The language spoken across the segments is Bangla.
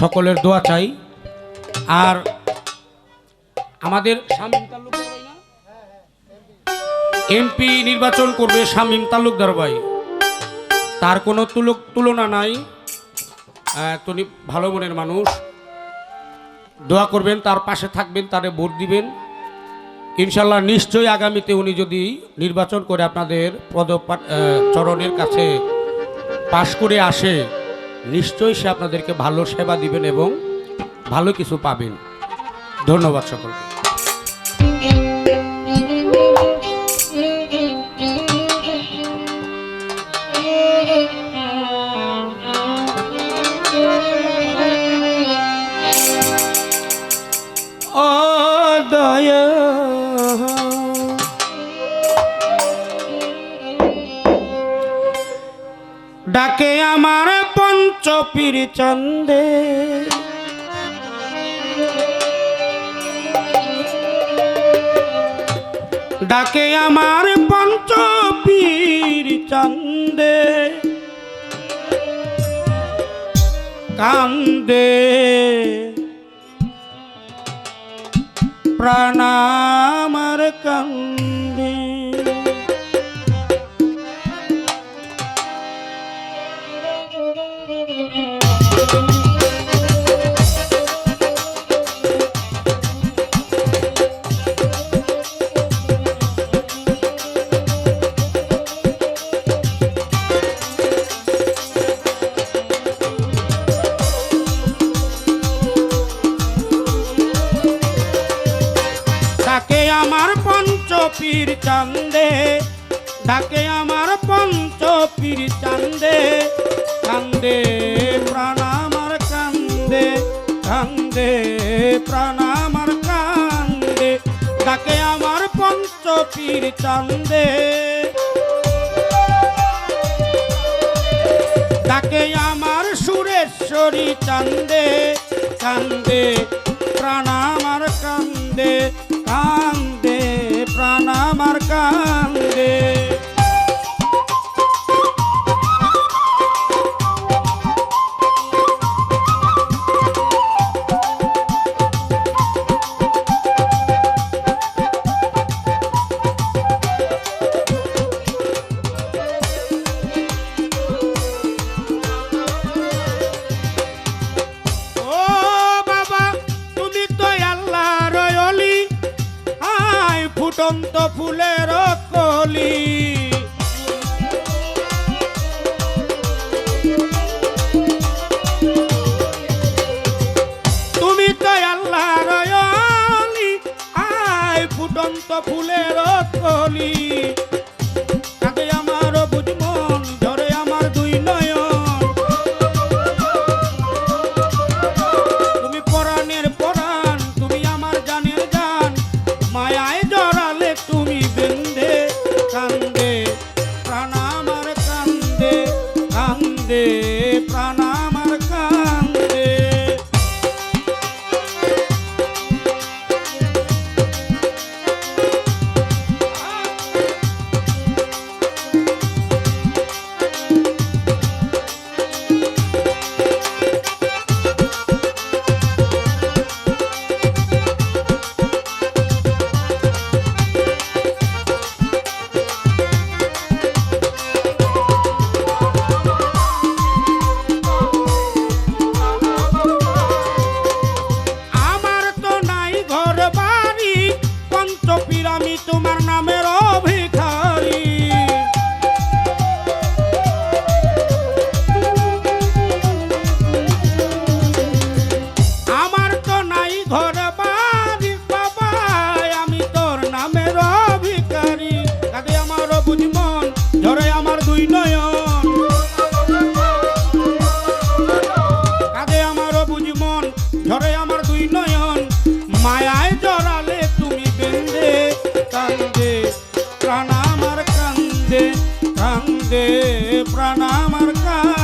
সকলের দোয়া চাই। আর আমাদের? এমপি নির্বাচন করবে শামীম তালুকদার ভাই তার কোনো তুলক তুলনা নাই। তিনি ভালো মনের মানুষ। দোয়া করবেন, তার পাশে থাকবেন, তারে ভোট দিবেন। ইনশাল্লাহ নিশ্চয়ই আগামীতে উনি যদি নির্বাচন করে আপনাদের পদ চরণের কাছে পাশ করে আসে নিশ্চয়ই সে আপনাদেরকে ভালো সেবা দিবেন এবং ভালো কিছু পাবেন। ধন্যবাদ সকলকে। ডাকে আমার পঞ্চপীর চন্দে। ডাকে আমার পঞ্চপীর চন্দে। কান্দে। প্রাণ আমার কান্দে পঞ্চপীর চান্দে, ডাকে আমার পঞ্চপীর চান্দে। কান্দে প্রাণ আমার কান্দে কান্দে প্রাণ আমার কান্দে ডাকে আমার পঞ্চপীর চান্দে। ডাকে আমার সুরেশ্বরী চান্দে কান্দে প্রাণ আমার কান্দে ফুলের কলি প্রাণ আমার কান্দে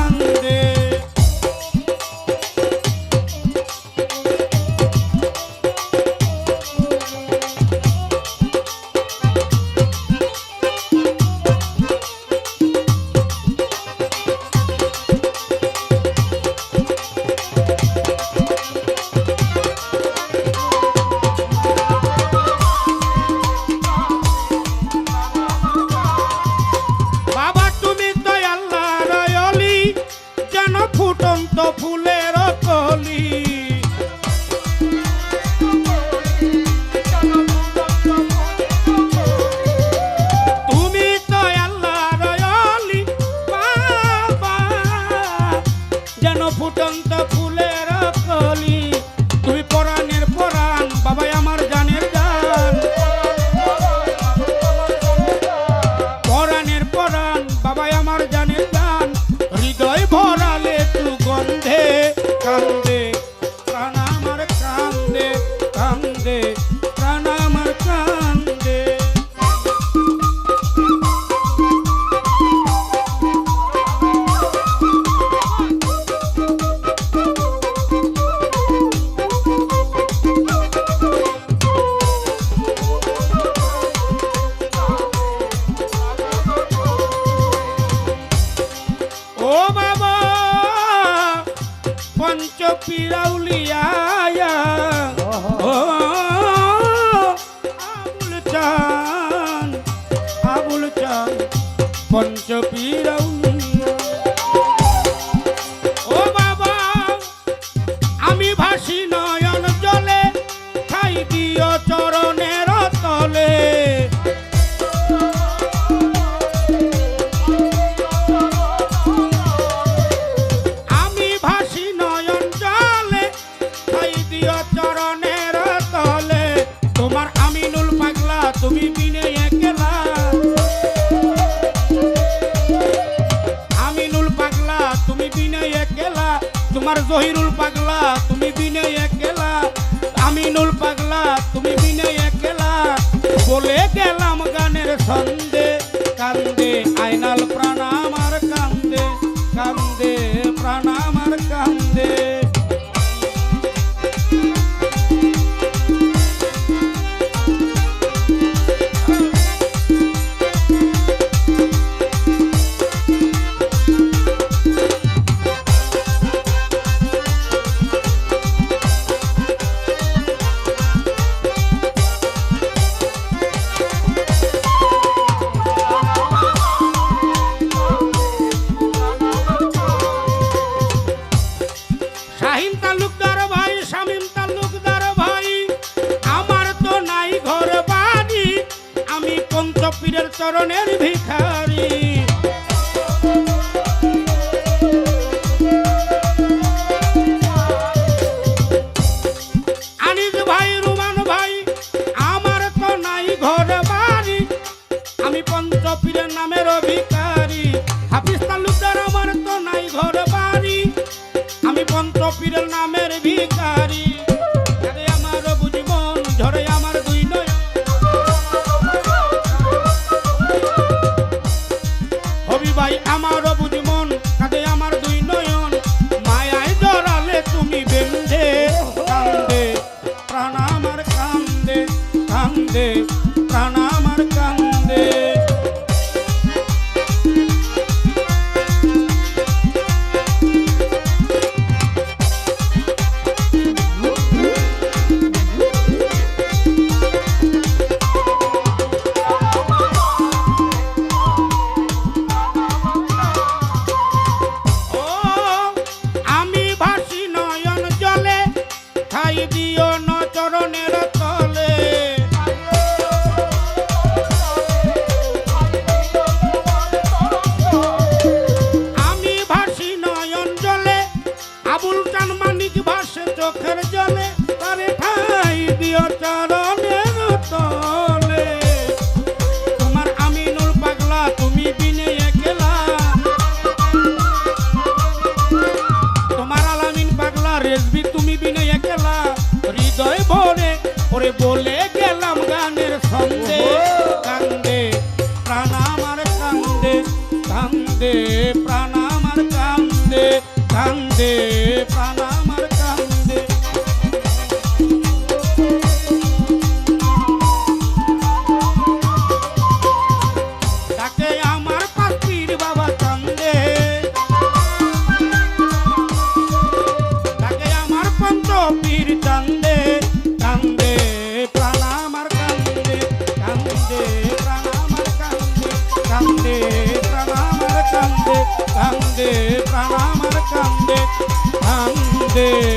চান আবুল চান পঞ্চপীরাউন চরণের ভিখারি। আনিস ভাই, রুমান ভাই, আমার তো নাই ঘর বাড়ি। আমি পঞ্চপীরের নামের ভিখারি। হাফিজ তালুকদার আমার তো নাই ঘর বাড়ি। আমি পঞ্চপীরের নামের ভিখারি। idiota. কান্দে প্রাণা কান্দে